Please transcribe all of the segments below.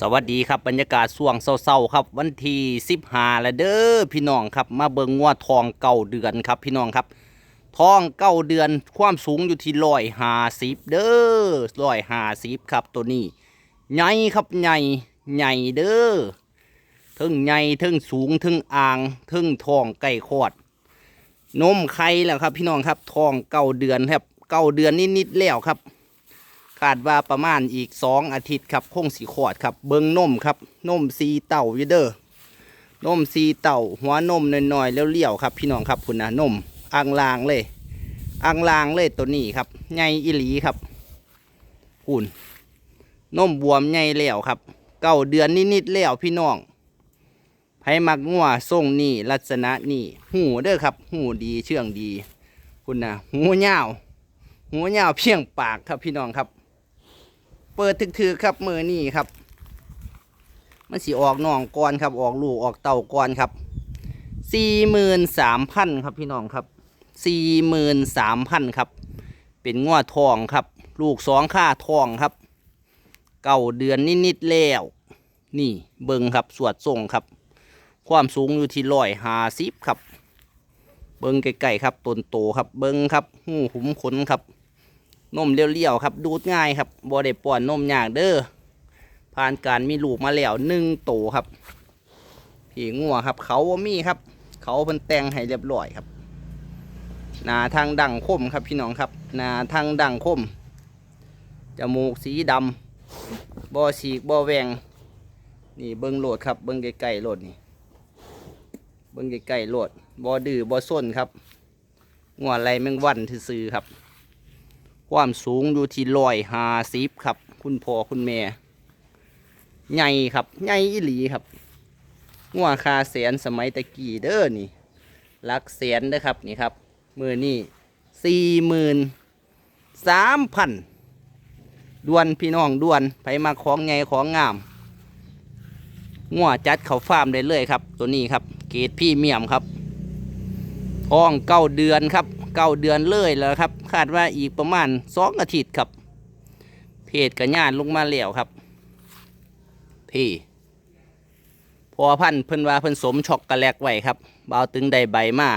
สวัสดีครับบรรยากาศช่วงเศร้าๆครับ วันที่สิบหาแล้วเด้อพี่น้องครับมาเบิงงัวทองเก่าเดือนครับพี่น้องครับทองเก้าเดือนความสูงอยู่ที่ร้อยห้าสิบเด้อร้อยห้าสิบครับตัวนี้ใหญ่ครับใหญ่ใหญ่เด้อทึงใหญ่ทึงสูงทึงอ่างทึงทองไก่คอด นมไข่แล้วครับ พี่น้องครับทองเก้าเดือนครับเก้าเดือนนิดๆแล้วครับ คาดว่าประมาณอีกสองอาทิตย์ครับคงสีขอดครับ เบิงนมครับนมซีเต่ายูเด้อนมซีเต่าหัวนมน้อยๆแล้วเลี้ยวครับ พี่น้องครับคุณนะนมอ่างลางเลยอ่างลางเลยตัวนี้ครับใหญ่อิหลีครับคุณนมบวมใหญ่แล้วครับ เก้าเดือนนิดๆแล้วพี่น้องไผมักงัวทรงนี่ลักษณะนี่หูเด้อครับ หูดีเชื่องดี คุณนะหูยาวหูยาวเพียงปากครับพี่น้องครับ เปิดถึกๆครับมือนี่ครับ มันสีออกน่องก่อนครับ ออกลูกออกเต่าก่อนครับสี่หมื่นสามพันครับพี่น้องครับสี่หมื่นสามพันครับ เป็นง้อทองครับ ลูกสองค่าทองครับ เก่าเดือนนิดๆแล้ว นี่เบิงครับสวดทรงครับ ความสูงอยู่ที่ร้อยห้าสิบครับ เบิงไก่ๆครับต้นโตครับ เบิงครับหูหุมขนครับ นมเลี้ยวๆครับ ดูดง่ายครับบ่ได้ป้อนนมยากเด้อผ่านการมีลูกมาแล้วหนึ่งโตครับผีงัวครับ เขาว่ามีครับ เขาเพิ่นแต่งให้เรียบร้อยครับนาทางดังคมครับพี่น้องครับนาทางดังคมจมูกสีดำบ่ฉีกบ่แหวงนี่เบิ้งโหลดครับเบิ้งไกลๆโหลดนี่เบิ้งไกลๆโหลดบ่ดื้อบ่ส้นครับงัวไรแมงวันซื่อครับ ความสูงอยู่ที่ร้อยห้าสิบครับ คุณพ่อคุณแม่ใหญ่ครับใหญ่อีหลีครับงัวคาแสนสมัยตะกี้เด้อนี่ลักแสนเด้อครับนี่ครับมือนี่สี่หมื่นสามพันดวนพี่น้องดวนไปมาของไงของงามงัวจัดเขาฟาร์มได้เลยครับ ตัวนี้ครับ เกรดพี่เมียมครับท้องเก้าเดือนครับ เก้าเดือนเลยแล้วครับ คาดว่าอีกประมาณสองอาทิตย์ครับ เพจกระยานลงมาแล้วครับ พี่พอพันเพิ่นว่าเพิ่นสมช็อกโกแลตไว้ครับเบาตึงได้ใบมา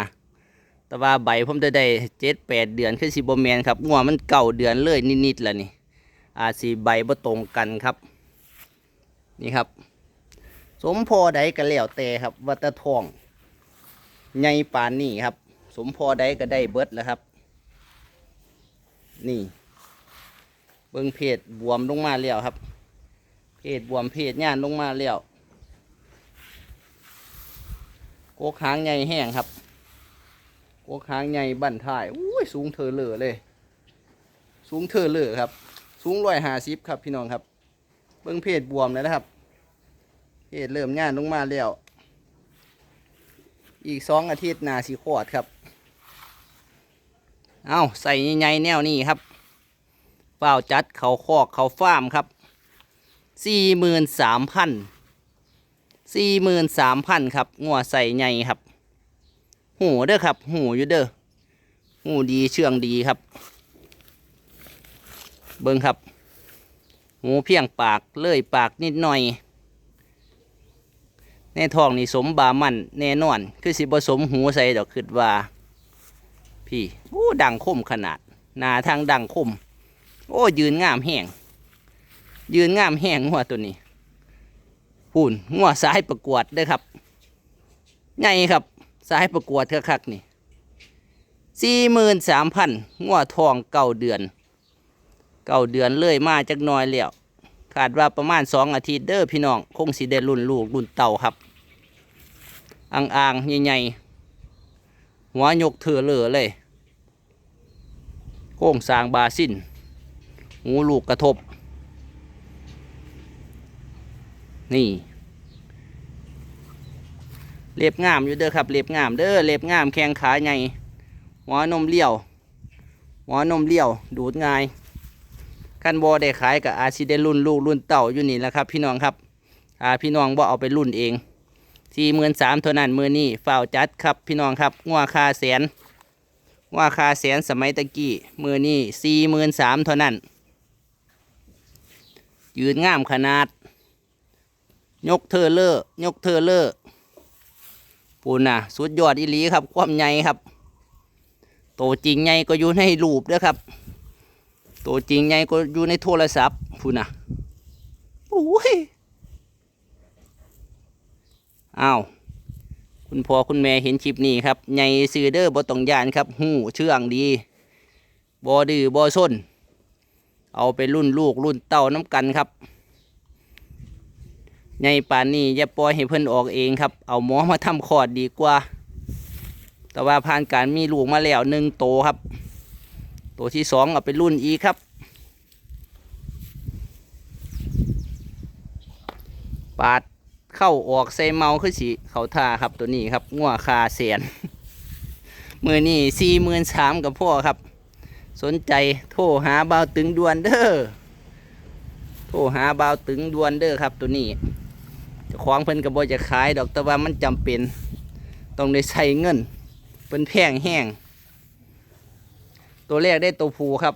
แต่ว่าใบผมจะได้เจ็ดแปดเดือนขึ้นสิบแมนครับงัวมันเก่าเดือนเลยนิดๆแล้วนี่ อาสีใบบ่ตรงกันครับ นี่ครับ สมพอใดก็แล้วแต่ครับวัตทองใหญ่ปานนี่ครับ มพอใดก็ได้เบิดแล้วครับ นี่ เบิ้งเพจบวมลงมาแล้วครับ เพจบวมเพจย่านลงมาแล้วโกกหางใหญ่แห้งครับโกกหางใหญ่บั่นท้ายอุ้ยสูงเธอเหลือเลย สูงเธอเหลือครับ สูงร้อยห้าสิบครับพี่น้องครับ เบิ้งเพจบวมแล้วนะครับ เพจเริ่มย่านลงมาแล้ว อีกสองอาทิตย์นาสีขอดครับ เอาใส่ใหญ่ๆแนวนี้ครับเฝ้าวจัดเขาคอกเขาฟาร์มครับสี่หมื่นสามพันสี่หมื่นสามพันครับงัวใส่ใหญ่ครับ หูเด้อครับ หูอยู่เด้อหูดีเชื่องดีครับ เบิ้งครับ หูเพียงปากเลื่อยปากนิดหน่อย ในท้องนี่สมบามันแน่นอน คือสิบสมหูใส่ดอกคิดว่า พี่โอ้ดังคมขนาดหนาทางดังคม โอ้ยืนงามแห้งยืนงามแห้งหัวตัวนี้พูนหัวสายประกวดเด้อครับใหญ่ครับสายประกวดคักๆนี่สี่หมื่นสามพันหัวทองเก้าเดือน เก้าเดือนเลยมาจากน้อยแล้วคาดว่าประมาณสองอาทิตย์เด้อพี่น้อง คงสิได้รุ่นลูกรุ่นเต่าครับ อ่างๆใหญ่ๆหัวยกเถือเหลือเลย โค้งสร้างบาสินหูลูกกระทบ นี่ เล็บงามอยู่เด้อครับ เล็บงามเด้อเล็บงามแข้งขาใหญ่หัวนมเลี้ยวหัวนมเลี้ยว ดูดง่ายคันบอได้ขายกับอาซิได้รุ่นลูกรุ่นเต่าอยู่นี่แหละครับ พี่น้องครับ อ่าพี่น้องบ่เอาไปรุ่นเอง สี่หมื่นสามเท่านั้นมือนี่ฝ่าจัดครับพี่น้องครับงัวคาแสนงัวคาแสนสมัยตะกี้มือนี่สี่หมื่นสามเท่านั้น ยืนงามขนาด ยกเธอเลอร์ยกเธอเลอร์ปูน่ะ สุดยอดอีหลีครับ ความใหญ่ครับ โตจริงใหญ่ก็อยู่ในรูปด้อครับ โตจริงใหญ่ก็อยู่ในโทรศัพท์พูน่ะโอ้ย อ้าวคุณพ่อคุณแม่เห็นคลิปนี้ครับใหญ่ซื้อเด้อบ่ต้องยานครับหูเชื่องดีบ่ดื้อบ่ซนเอาไปรุ่นลูกรุ่นเต้าน้ำกันครับใหญ่ป่านนี้อย่าปล่อยให้เพิ่อนออกเองครับ เอาหมอมาทำคอดดีกว่า แต่ว่าผ่านการมีลูกมาแล้วหนึ่งโตครับ ตัวที่สองเอาไปรุ่นอีครับ ปาด เข้าออกใส่เมาคือสีเขาท่าครับตัวนี้ครับงัวคาเสียนมือนี่สี่หมื่นสามกับพ่อครับ สนใจโทรหาเบาตึงดวนเด้อโทรหาเบาตึงดวนเด้อครับ ตัวนี้จะคว้าของเพิ่นกับบจะขายดอกแต่ว่ามันจำเป็น ต้องได้ใช้เงินเป็นแพงแห้งตัวแรกได้ตัวผูครับ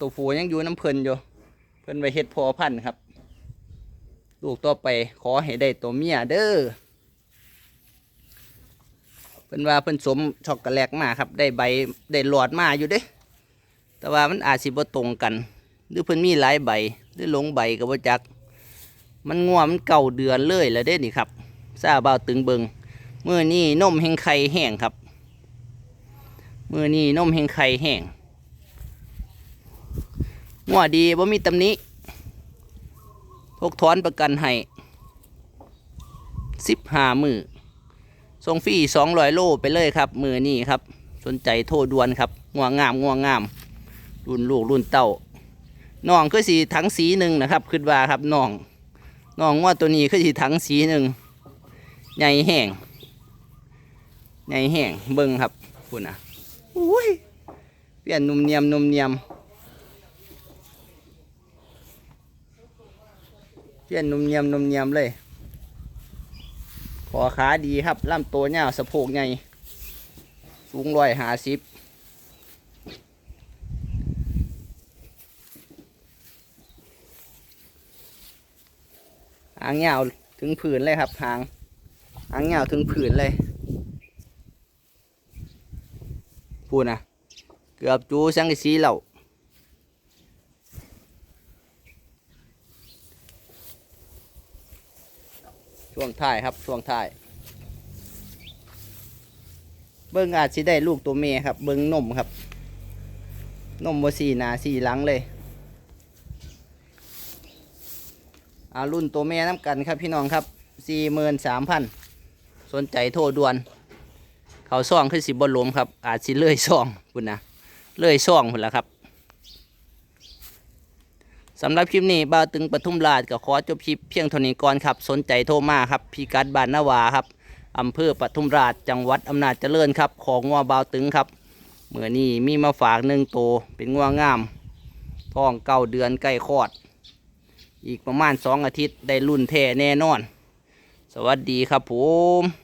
ตัวผูยังอยู่น้ำเพลินอยู่เพิ่นไปเฮ็ดพอพันครับ ลูกต่อไปขอให้ได้ตัวเมียเด้อเพิ่นว่าเพิ่นสมช็อกโกแลตมาครับ ได้ใบได้หลอดมาอยู่เด้ แต่ว่ามันอาจสิบ่ตรงกัน หรือเพิ่นมีหลายใบหรือหลงใบก็บ่จัก มันง่วมันเก่าเดือนเลยแล้วเด้นี่ครับซาบ่าวตึงเบิงเมื้อนี้นมแห่งไข่แห้งครับเมื่อนี้นมแห่งไข่แห้งงัวดีบ่มีตำหนิ พกถอนประกันให้สิบห้ามือส่งฟรีสองร้อยโลไปเลยครับ มือนี้ครับ สนใจโทรด่วนครับงัวงงามงัวงงาม รุ่นลูกรุ่นเต้าน้องคือสีถังสีหนึ่งนะครับคิดว่าครับน้องน้องว่าตัวนี้คือสีถังสีหนึ่งใหญ่แห้งใหญ่แห้งเบิ่งครับคุณนะอุ้ยเปลี่ยนนุ่มเนียมนุ่มเนียม เปลี่ยนนุ่มเนียมนุ่มเนียมเลย ขอขาดีครับลำตัวเน่าสะโพกใหญ่สูงร้อยหาสิบหางเงาถึงผืนเลยครับหางหางเงาถึงผืนเลยพูดนะเกือบจูสังกสีเหล่า ช่วงท้ายครับช่วงท้าย เบิ้งอาจสิได้ลูกตัวเมียครับ เบิ้งนมครับ นมว่าสีนาสีหลังเลยอารุ่นตัวเมียน้ำกันครับพี่น้องครับสี่หมื่นสามพันสนใจโทรด่วน เขาซ่องขึ้นสิบนลมครับ อาจสิเลื่อยซ่องพุ่นะเลื่อยซ่องพุ่นละครับ สำหรับคลิปนี้บ่าวตึงปทุมราชก็ขอจบคลิปเพียงเท่านี้ก่อนครับ สนใจโทรมาครับพีกัดบ้านนาวาครับอำเภอปทุมราชจังหวัดอำนาจเจริญครับ ของงัวบ่าวตึงครับเมื่อนี้มีมาฝากหนึ่งโตเป็นงัวงามท้องเก้าเดือนใกล้คลอด อีกประมาณสองอาทิตย์ได้รุ่นแท้แน่นอน สวัสดีครับผม